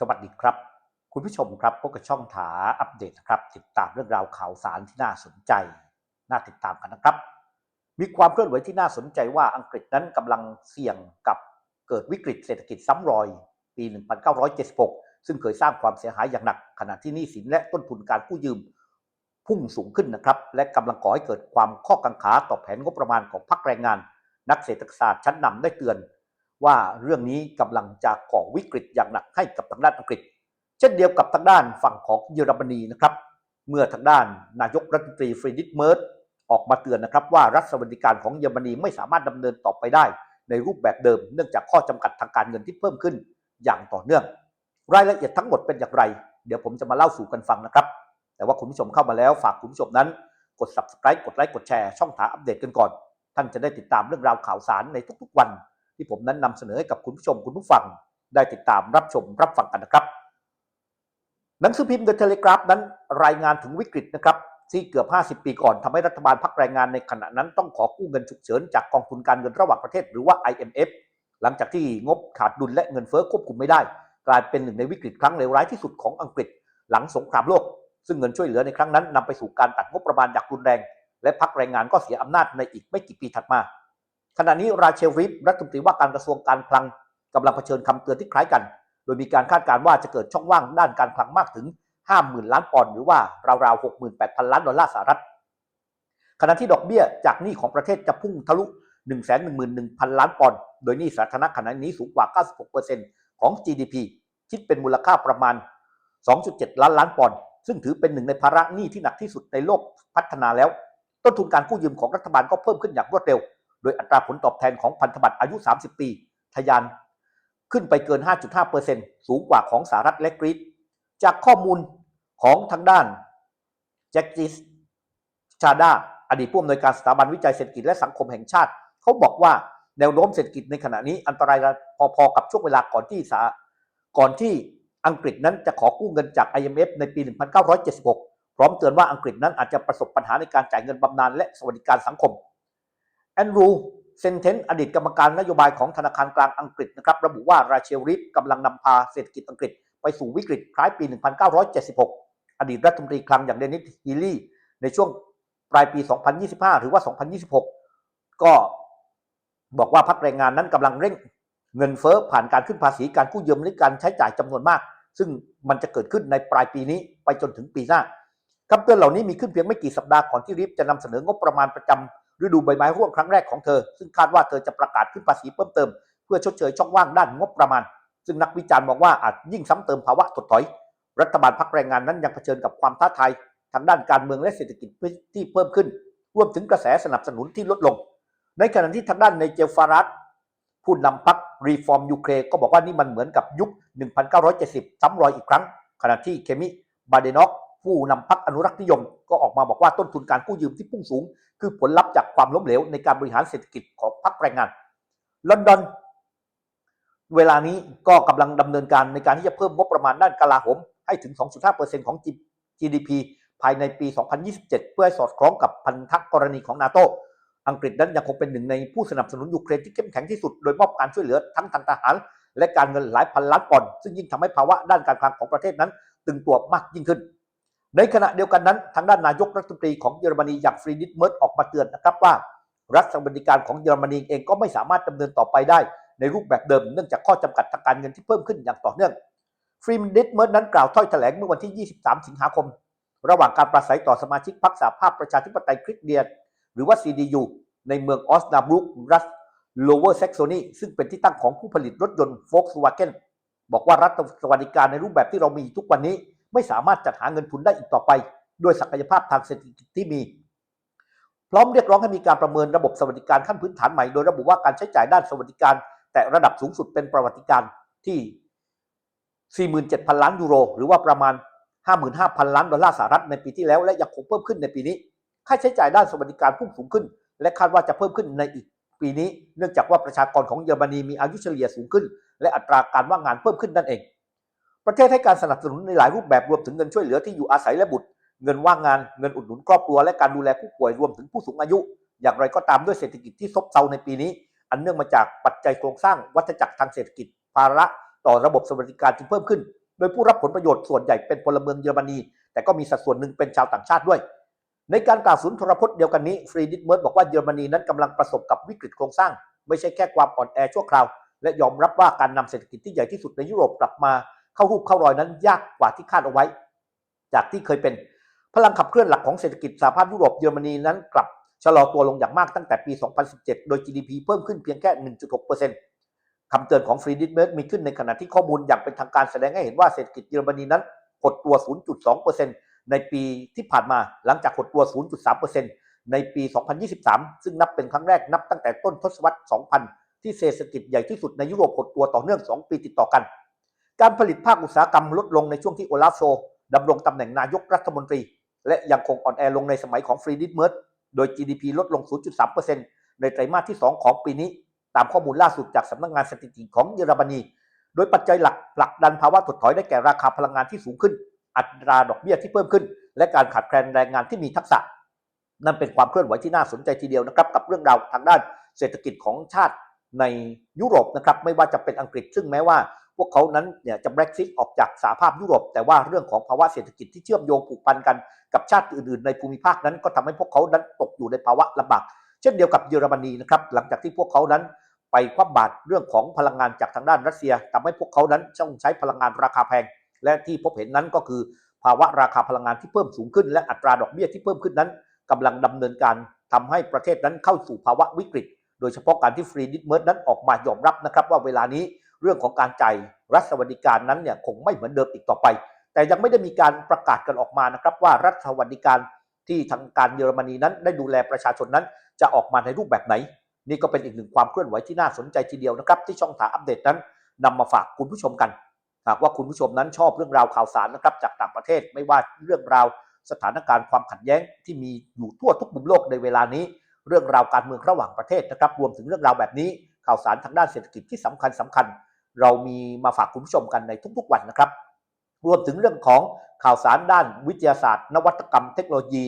สวัสดีครับ คุณผู้ชมครับพบกับช่องถาอัปเดตนะครับ ติดตามเรื่องราวข่าวสารที่น่าสนใจ น่าติดตามกันนะครับ มีความเคลื่อนไหวที่น่าสนใจว่าอังกฤษนั้นกำลังเสี่ยงกับเกิดวิกฤตเศรษฐกิจซ้ำรอย ปี 1976 ซึ่งเคยสร้างความเสียหายอย่างหนัก ขณะที่หนี้สินและต้นทุนการกู้ยืม พุ่งสูงขึ้นนะครับ และกำลังก่อให้เกิดความข้อกังขาต่อแผนงบประมาณของพรรคแรงงาน นักเศรษฐศาสตร์ชั้นนำได้เตือน ว่าเรื่องนี้กำลังจะก่อวิกฤตอย่างหนักให้กับทางด้านอังกฤษ เช่นเดียวกับทางด้านฝั่งของเยอรมนีนะครับ เมื่อทางด้านนายกรัฐมนตรีฟรีดิตเมิร์ดออกมาเตือนนะครับว่ารัฐสวัสดิการของเยอรมนีไม่สามารถดำเนินต่อไปได้ ในรูปแบบเดิมเนื่องจากข้อจำกัดทางการเงินที่เพิ่มขึ้นอย่างต่อเนื่อง รายละเอียดทั้งหมดเป็นอย่างไร เดี๋ยวผมจะมาเล่าสู่กันฟังนะครับ แต่ว่าคุณผู้ชมเข้ามาแล้วฝากคุณผู้ชมนั้น กด subscribe กดไลค์กดแชร์ช่องถาอัปเดตกันก่อน ท่านจะได้ติดตามเรื่องราวข่าวสารในทุกๆวัน ที่ผมนั้นนำเสนอให้กับคุณผู้ชมคุณผู้ฟังได้ติดตามรับชมรับฟังกันนะครับ หนังสือพิมพ์ The Telegraph นั้นรายงานถึงวิกฤตนะครับที่เกือบ 50 ปีก่อนทำให้รัฐบาลพักแรงงานในขณะนั้นต้องขอกู้เงินฉุกเฉินจากกองทุนการเงินระหว่างประเทศหรือว่า IMF หลังจากที่งบขาดดุลและเงินเฟ้อควบคุมไม่ได้ กลายเป็นหนึ่งในวิกฤตครั้งเลวร้ายที่สุดของอังกฤษ หลังสงครามโลก ซึ่งเงินช่วยเหลือในครั้งนั้นนำไปสู่การตัดงบประมาณอย่างรุนแรง และพักแรงงานก็เสียอำนาจในอีกไม่กี่ปีถัดมา ขณะนี้ราเชลริฟรัฐมนตรีว่าการกระทรวงการคลังกำลังเผชิญคำเตือนที่คล้ายกัน โดยมีการคาดการณ์ว่าจะเกิดช่องว่างด้านการคลังมากถึง 50,000 ล้านปอนด์หรือว่าราวๆ 68,000 ล้านดอลลาร์สหรัฐ ขณะที่ดอกเบี้ยจากหนี้ของประเทศจะพุ่งทะลุ 111,000 ล้านปอนด์ โดยหนี้สาธารณะขณะนี้สูงกว่า 96%ของ GDP คิดเป็นมูลค่าประมาณ 2.7 ล้านล้านปอนด์ ซึ่งถือเป็นหนึ่งในภาระหนี้ที่หนักที่สุดในโลกพัฒนาแล้ว ต้นทุนการกู้ยืมของรัฐบาลก็เพิ่มขึ้นอย่างรวดเร็ว โดยอัตราผลตอบแทนของพันธบัตรอายุ 30 ปี ทะยานขึ้นไปเกิน 5.5%สูงกว่าของสหรัฐและกรีซจากข้อมูลของทางด้านแจ็คจิสชาดาอดีตผู้อำนวยการสถาบันวิจัยเศรษฐกิจและสังคมแห่งชาติ เขาบอกว่าแนวโน้มเศรษฐกิจในขณะนี้อันตรายพอๆกับช่วงเวลาก่อนที่สาก่อนที่อังกฤษนั้นจะขอกู้เงินจาก IMF ในปี 1976 พร้อมเตือนว่าอังกฤษนั้นอาจจะประสบปัญหาในการจ่ายเงินบำนาญและสวัสดิการสังคม แอนดรูเซนเทนอดีตกรรมการนโยบายของธนาคารกลางอังกฤษนะครับระบุว่าราเชลริฟกำลังนำพาเศรษฐกิจอังกฤษไปสู่วิกฤตคล้ายปี 1976 อดีตรัฐมนตรีคลังอย่างเดนิสฮีลี่ในช่วงปลายปี 2025 หรือว่า 2026 ก็บอกว่าพักแรงงานนั้นกำลังเร่งเงินเฟ้อผ่านการขึ้นภาษีการกู้ยืมและการใช้จ่ายจำนวนมาก ซึ่งมันจะเกิดขึ้นในปลายปีนี้ไปจนถึงปีหน้าคำเตือนเหล่านี้มีขึ้นเพียงไม่กี่สัปดาห์ก่อนที่ริฟจะนำเสนองบประมาณประจำ ฤดูใบไม้ร่วงครั้งแรกของเธอ ซึ่งคาดว่าเธอจะประกาศขึ้นภาษีเพิ่มเติม เพื่อชดเชยช่องว่างด้านงบประมาณ ซึ่งนักวิจารณ์มองว่าอาจยิ่งซ้ำเติมภาวะถดถอย รัฐบาลพักแรงงานนั้นยังเผชิญกับความท้าทายทางด้านการเมืองและเศรษฐกิจที่เพิ่มขึ้น รวมถึงกระแสสนับสนุนที่ลดลง ในขณะที่ทางด้านในเจลฟารัสผู้นำพรรครีฟอร์มยูเครนก็บอกว่านี่มันเหมือนกับยุค 1970 ซ้ำรอยอีกครั้ง ขณะที่เคมิบาเดนอก ผู้นำพรรคอนุรักษ์นิยม ก็ออกมาบอกว่าต้นทุนการกู้ยืมที่พุ่งสูง คือผลลัพธ์จากความล้มเหลวในการบริหารเศรษฐกิจของพรรคแรงงานลอนดอนเวลานี้ก็กำลังดำเนินการในการที่จะเพิ่มงบประมาณด้านกลาโหมให้ถึง 2.5%ของ GDP ภายในปี 2027 เพื่อให้สอดคล้องกับพันธกรณีของนาโตอังกฤษนั้นยังคงเป็นหนึ่งในผู้สนับสนุนยูเครนที่เข้มแข็งที่สุด โดยมอบการช่วยเหลือทั้งทางทหาร และการเงินหลายพันล้านปอนด์ซึ่งยิ่งทำให้ภาวะด้านการคลังของประเทศนั้น ตึงตัวมากยิ่งขึ้น ในขณะเดียวกันนั้น ทางด้านนายกรัฐมนตรีของเยอรมนีอย่างฟรีดิตเมิร์ดออกมาเตือนนะครับว่า รัฐสวัสดิการของเยอรมนีเองก็ไม่สามารถดำเนินต่อไปได้ในรูปแบบเดิมเนื่องจากข้อจำกัดทางการเงินที่เพิ่มขึ้นอย่างต่อเนื่องฟรีดิตเมิร์ดนั้นกล่าวถ้อยแถลงเมื่อวันที่ 23 สิงหาคม ระหว่างการปราศัยต่อสมาชิกพรรคสหภาพประชาธิปไตยคริสเตียนหรือว่า CDU ในเมืองออสนาบรุกรัฐโลเวอร์แซกโซนีซึ่งเป็นที่ตั้งของผู้ผลิตรถยนต์โฟล์กสวาเกนบอกว่ารัฐสวัสดิการในรูปแบบที่เรามีทุกวันนี้ ไม่สามารถจัดหาเงินทุนได้อีกต่อไป ด้วยศักยภาพทางเศรษฐกิจที่มี พร้อมเรียกร้องให้มีการประเมินระบบสวัสดิการขั้นพื้นฐานใหม่โดยระบุว่าการใช้จ่ายด้านสวัสดิการ แต่ระดับสูงสุดเป็นประวัติการที่ 47,000 ล้านยูโร หรือว่าประมาณ 55,000 ล้านดอลลาร์สหรัฐในปีที่แล้วและยังคงเพิ่มขึ้นในปีนี้ ค่าใช้จ่ายด้านสวัสดิการพุ่งสูงขึ้น และคาดว่าจะเพิ่มขึ้นในอีกปีนี้ เนื่องจากว่าประชากรของเยอรมนีมีอายุเฉลี่ยสูงขึ้น และอัตราการว่างงานเพิ่มขึ้นนั่นเอง ประเทศให้การสนับสนุนในหลายรูปแบบรวมถึงเงินช่วยเหลือที่อยู่อาศัยและบุตร เงินว่างงานเงินอุดหนุนครอบครัวและการดูแลผู้ป่วยรวมถึงผู้สูงอายุ อย่างไรก็ตามด้วยเศรษฐกิจที่ซบเซาในปีนี้ อันเนื่องมาจากปัจจัยโครงสร้างวัฏจักรทางเศรษฐกิจ ภาระต่อระบบสวัสดิการจึงเพิ่มขึ้น โดยผู้รับผลประโยชน์ส่วนใหญ่เป็นพลเมืองเยอรมนี แต่ก็มีสัดส่วนหนึ่งเป็นชาวต่างชาติด้วย ในการกล่าวสุนทรพจน์เดียวกันนี้ฟรีดิตเมิร์ดบอกว่าเยอรมนีนั้นกำลังประสบกับวิกฤตโครงสร้าง ไม่ใช่แค่ความอ่อนแอชั่วคราว และยอมรับว่าการนำเศรษฐกิจที่ใหญ่ที่สุดในยุโรปกลับมา เข้ารูปเข้ารอยนั้นยากกว่าที่คาดเอาไว้ จากที่เคยเป็นพลังขับเคลื่อนหลักของเศรษฐกิจสหภาพยุโรปเยอรมนีนั้นกลับชะลอตัวลงอย่างมากตั้งแต่ปี 2017 โดย GDP เพิ่มขึ้นเพียงแค่ 1.6%คำเตือนของฟรีดิตเมิร์มีขึ้นในขณะที่ข้อมูลอย่างเป็นทางการแสดงให้เห็นว่าเศรษฐกิจเยอรมนีนั้นหดตัว 0.2%ในปีที่ผ่านมาหลังจากหดตัว 0.3%ในปี 2023 ซึ่งนับเป็นครั้งแรกนับตั้งแต่ต้นทศวรรษ 2000 ที่เศรษฐกิจใหญ่ที่สุดในยุโรปหดตัวต่อเนื่อง 2 ปีติดต่อกัน การผลิตภาคอุตสาหกรรมลดลงในช่วงที่โอลาฟโชดำรงตำแหน่งนายกรัฐมนตรี และยังคงอ่อนแอลงในสมัยของฟรีดิตเมิร์ดโดย GDP ลดลง 0.3%ในไตรมาสที่ 2 ของปีนี้ ตามข้อมูลล่าสุดจากสำนักงานสถิติของเยอรมนี โดยปัจจัยหลักผลักดันภาวะถดถอยได้แก่ราคาพลังงานที่สูงขึ้น อัตราดอกเบี้ยที่เพิ่มขึ้น และการขาดแคลนแรงงานที่มีทักษะ นั่นเป็นความเคลื่อนไหวที่น่าสนใจทีเดียวนะครับกับเรื่องราวทางด้านเศรษฐกิจของชาติในยุโรปนะครับไม่ว่าจะเป็นอังกฤษซึ่งแม้ว่า พวกเขานั้นเนี่ยจะ Brexit ออกจากสหภาพยุโรป แต่ว่าเรื่องของภาวะเศรษฐกิจที่เชื่อมโยงผูกพันกันกับชาติอื่นๆ ในภูมิภาคนั้นก็ทำให้พวกเขานั้นตกอยู่ในภาวะลำบากเช่นเดียวกับเยอรมนีนะครับหลังจากที่พวกเขานั้นไปคว่ำบาตรเรื่องของพลังงานจากทางด้านรัสเซียทำให้พวกเขานั้นต้องใช้พลังงานราคาแพง และที่พบเห็นนั้นก็คือ ภาวะราคาพลังงานที่เพิ่มสูงขึ้น และอัตราดอกเบี้ยที่เพิ่มขึ้นนั้นกำลังดำเนินการทำให้ประเทศนั้นเข้าสู่ภาวะวิกฤต โดยเฉพาะการที่ฟรีดิตเมิร์ดนั้นออกมายอมรับนะครับว่าเวลานี้ เรื่องของการจ่ายรัฐสวัสดิการนั้นเนี่ยคงไม่เหมือนเดิมอีกต่อไป แต่ยังไม่ได้มีการประกาศกันออกมานะครับ ว่ารัฐสวัสดิการที่ทางการเยอรมนีนั้น ได้ดูแลประชาชนนั้น จะออกมาในรูปแบบไหน นี่ก็เป็นอีกหนึ่งความเคลื่อนไหวที่น่าสนใจทีเดียวนะครับ ที่ช่องถาอัปเดตนั้นนำมาฝากคุณผู้ชมกันหากว่าคุณผู้ชมนั้นชอบเรื่องราวข่าวสารนะครับจากต่างประเทศไม่ว่าเรื่องราวสถานการณ์ความขัดแย้งที่มีอยู่ทั่วทุกมุมโลกในเวลานี้ เรื่องราวการเมืองระหว่างประเทศนะครับรวมถึงเรื่องราวแบบนี้ข่าวสารทางด้านเศรษฐกิจที่สำคัญสำคัญ เรามีมาฝากคุณผู้ชมกันในทุกๆวันนะครับ รวมถึงเรื่องของข่าวสารด้านวิทยาศาสตร์ นวัตกรรมเทคโนโลยี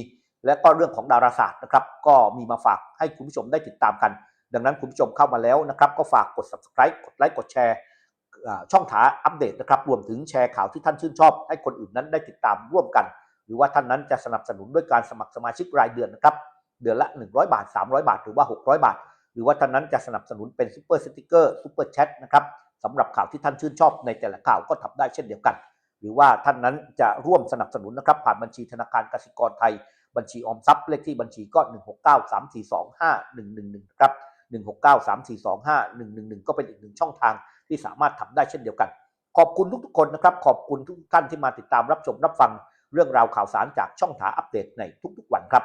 และก็เรื่องของดาราศาสตร์นะครับก็มีมาฝากให้คุณผู้ชมได้ติดตามกัน ดังนั้นคุณผู้ชมเข้ามาแล้วนะครับ ก็ฝากกด subscribe กดไลค์กดแชร์ช่องถาอัปเดตนะครับ รวมถึงแชร์ข่าวที่ท่านชื่นชอบ ให้คนอื่นนั้นได้ติดตามร่วมกัน หรือว่าท่านนั้นจะสนับสนุนด้วยการสมัครสมาชิกรายเดือนนะครับ เดือนละ 100 บาท 300 บาท หรือว่า 600 บาท หรือว่าท่านนั้นจะสนับสนุนเป็นซูเปอร์สติกเกอร์ซูเปอร์แชทนะครับ สำหรับข่าวที่ท่านชื่นชอบในแต่ละข่าวก็ทำได้เช่นเดียวกัน หรือว่าท่านนั้นจะร่วมสนับสนุนนะครับผ่านบัญชีธนาคารกสิกรไทย บัญชีออมทรัพย์เลขที่บัญชีก็ 1693425111ครับ1693425111 ก็เป็นอีกหนึ่งช่องทางที่สามารถทำได้เช่นเดียวกัน ขอบคุณทุกๆคนนะครับขอบคุณทุกท่านที่มาติดตามรับชมรับฟังเรื่องราวข่าวสารจากช่องถาอัปเดตในทุกๆวันครับ